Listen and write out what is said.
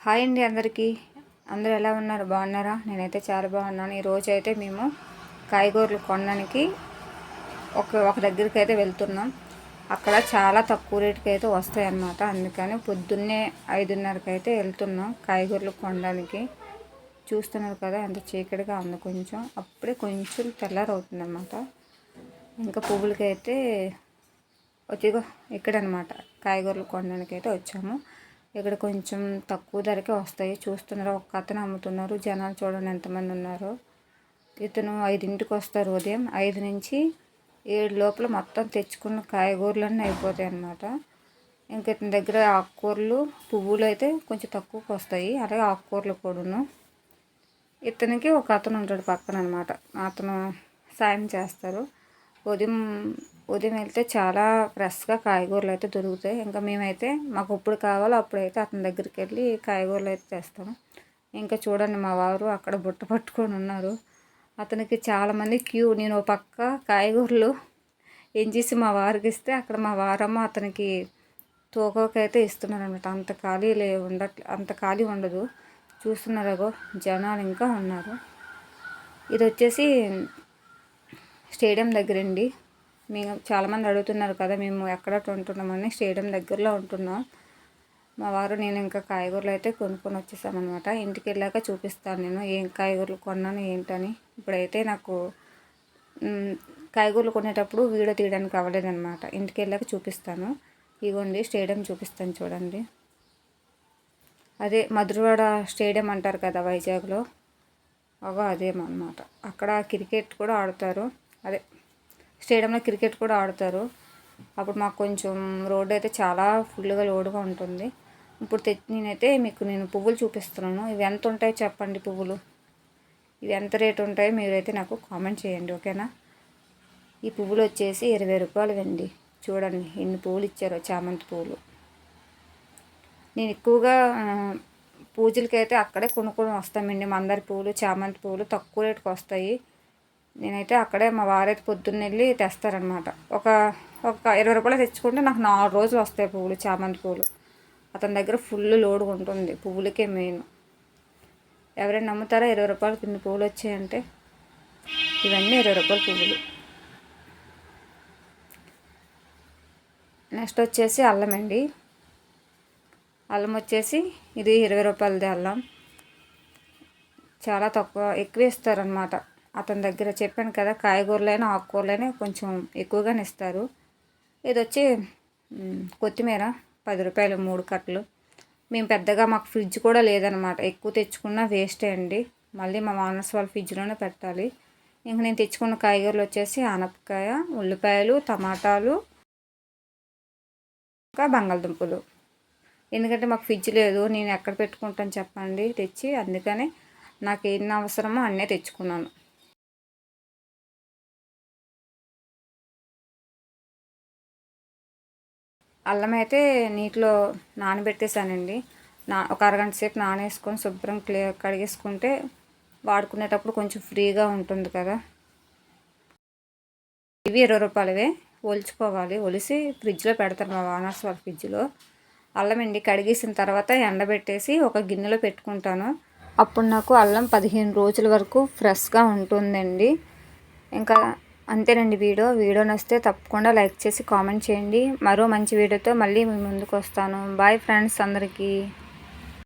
Hi అండి అందరికీ. అందరూ ఎలా ఉన్నారు? బాగున్నారా? నేనైతే చాలా బాగున్నాను. ఈరోజు అయితే మేము కాయగూరలు కొనడానికి ఒక ఒక దగ్గరికి అయితే వెళ్తున్నాం. అక్కడ చాలా తక్కువ రేటుకి అయితే వస్తాయి అన్నమాట అందుకని పొద్దున్నే ఐదున్నరకి అయితే వెళ్తున్నాం కాయగూరలు కొనడానికి. చూస్తున్నారు కదా ఎంత చీకటిగా ఉంది కొంచెం. అప్పుడే కొంచెం తెల్లారవుతుంది అనమాట ఇంకా పువ్వులకి అయితే వచ్చిగో ఇక్కడనమాట కాయగూరలు కొనడానికి అయితే వచ్చాము. ఇక్కడ కొంచెం తక్కువ ధరకే వస్తాయి. చూస్తున్నారు ఒక్క అతను అమ్ముతున్నారు. జనాలు చూడండి ఎంతమంది ఉన్నారు. ఇతను ఐదింటికి వస్తారు ఉదయం. ఐదు నుంచి ఏడు లోపల మొత్తం తెచ్చుకున్న కాయగూరలన్నీ అయిపోతాయి అన్నమాట. ఇంకా ఇతని దగ్గర ఆకుకూరలు పువ్వులు అయితే కొంచెం తక్కువకి వస్తాయి. అలాగే ఆకుకూరలు కూడాను. ఇతనికి ఒక అతను ఉంటాడు పక్కన అనమాట అతను సాయం చేస్తారు. ఉదయం ఉదయం వెళ్తే చాలా ఫ్రెష్గా కాయగూరలు అయితే దొరుకుతాయి. ఇంకా మేమైతే మాకు ఎప్పుడు కావాలో అప్పుడైతే అతని దగ్గరికి వెళ్ళి కాయగూరలు అయితే తెస్తాము. ఇంకా చూడండి మా వారు అక్కడ బుట్ట పట్టుకొని ఉన్నారు. అతనికి చాలామంది క్యూ నేను ఒక పక్క కాయగూరలు ఏం చేసి మా వారికి ఇస్తే అక్కడ మా వారమ్మ అతనికి తోకకైతే ఇస్తున్నారు అనమాట అంత ఖాళీ లే ఉండట్లే అంత ఖాళీ ఉండదు. చూస్తున్నారగో జనాలు ఇంకా ఉన్నారు. ఇది వచ్చేసి స్టేడియం దగ్గరండి మేము చాలామంది అడుగుతున్నారు కదా మేము ఎక్కడ ఉంటున్నామని స్టేడియం దగ్గరలో ఉంటున్నాం. మా వారు నేను ఇంకా కాయగూరలు అయితే కొనుక్కొని వచ్చేసామన్నమాట. ఇంటికి వెళ్ళాక చూపిస్తాను నేను ఏం కాయగూరలు కొన్నాను ఏంటని. ఇప్పుడైతే నాకు కాయగూరలు కొనేటప్పుడు వీడియో తీయడానికి అవ్వలేదన్నమాట. ఇంటికి వెళ్ళాక చూపిస్తాను. ఇగోండి స్టేడియం చూపిస్తాను చూడండి. అదే మధురవాడ స్టేడియం అంటారు కదా వైజాగ్లో. అగో అదేమన్నమాట. అక్కడ క్రికెట్ కూడా ఆడతారు. అదే స్టేడియంలో క్రికెట్ కూడా ఆడతారు. అప్పుడు మాకు కొంచెం రోడ్ అయితే చాలా ఫుల్గా లోడ్గా ఉంటుంది. ఇప్పుడు తె నేనైతే మీకు నేను పువ్వులు చూపిస్తున్నాను. ఇవి ఎంత ఉంటాయో చెప్పండి పువ్వులు. ఇవి ఎంత రేటు ఉంటాయో మీరైతే నాకు కామెంట్ చేయండి ఓకేనా? ఈ పువ్వులు వచ్చేసి ఇరవై రూపాయలు వెండి చూడండి ఎన్ని పువ్వులు ఇచ్చారో చామంతి పువ్వులు. నేను ఎక్కువగా పూజలకైతే అక్కడే కొనుక్కొని వస్తామండి. మందార పువ్వులు చామంతి పువ్వులు తక్కువ రేటుకి వస్తాయి. నేనైతే అక్కడే మా వారైతే పొద్దున్న వెళ్ళి తెస్తారనమాట. ఒక ఒక ఇరవై రూపాయలు తెచ్చుకుంటే నాకు నాలుగు రోజులు వస్తాయి పువ్వులు చామంతి పువ్వులు. అతని దగ్గర ఫుల్ లోడ్ ఉంటుంది పువ్వులకే మెయిన్. ఎవరైనా నమ్ముతారా ఇరవై రూపాయలు కింద పువ్వులు వచ్చాయంటే? ఇవన్నీ ఇరవై రూపాయల పువ్వులు. నెక్స్ట్ వచ్చేసి అల్లం అండి. అల్లం వచ్చేసి ఇది ఇరవై రూపాయలది అల్లం. చాలా తక్కువ ఎక్కువ ఇస్తారనమాట. అతని దగ్గర చెప్పాను కదా కాయగూరలైనా ఆకుకూరలైనా కొంచెం ఎక్కువగానే ఇస్తారు ఇది వచ్చి కొత్తిమీర పది రూపాయలు మూడు కట్టలు. మేము పెద్దగా మాకు ఫ్రిడ్జ్ కూడా లేదనమాట. ఎక్కువ తెచ్చుకున్న వేస్టే అండి. మళ్ళీ మా మానస్ వాళ్ళ ఫ్రిడ్జ్లోనే పెట్టాలి. ఇంక నేను తెచ్చుకున్న కాయగూరలు వచ్చేసి ఆనపకాయ ఉల్లిపాయలు టమాటాలు ఇంకా బంగాళదుంపలు. ఎందుకంటే మాకు ఫ్రిడ్జ్ లేదు నేను ఎక్కడ పెట్టుకుంటాను చెప్పండి తెచ్చి అందుకనే నాకు ఎన్ని అవసరమో అన్నీ తెచ్చుకున్నాను. అల్లం అయితే నీటిలో నానబెట్టేశానండి. నా ఒక అరగంట సేపు నానేసుకొని శుభ్రం క్లీ కడిగేసుకుంటే వాడుకునేటప్పుడు కొంచెం ఫ్రీగా ఉంటుంది కదా. ఇవి ఇరవై రూపాయలవే. ఒలుచుకోవాలి ఒలిసి ఫ్రిడ్జ్లో పెడతారు మా వానర్స్ వాళ్ళ ఫ్రిడ్జ్లో. అల్లం అండి కడిగేసిన తర్వాత ఎండబెట్టేసి ఒక గిన్నెలో పెట్టుకుంటాను. అప్పుడు నాకు అల్లం పదిహేను రోజుల వరకు ఫ్రెష్గా ఉంటుందండి. ఇంకా అంతేనండి వీడియో. వీడియో నచ్చితే తప్పకుండా లైక్ చేసి కామెంట్ చేయండి. మరో మంచి వీడియోతో మళ్ళీ మీ ముందుకు వస్తాను. బాయ్ ఫ్రెండ్స్ అందరికీ.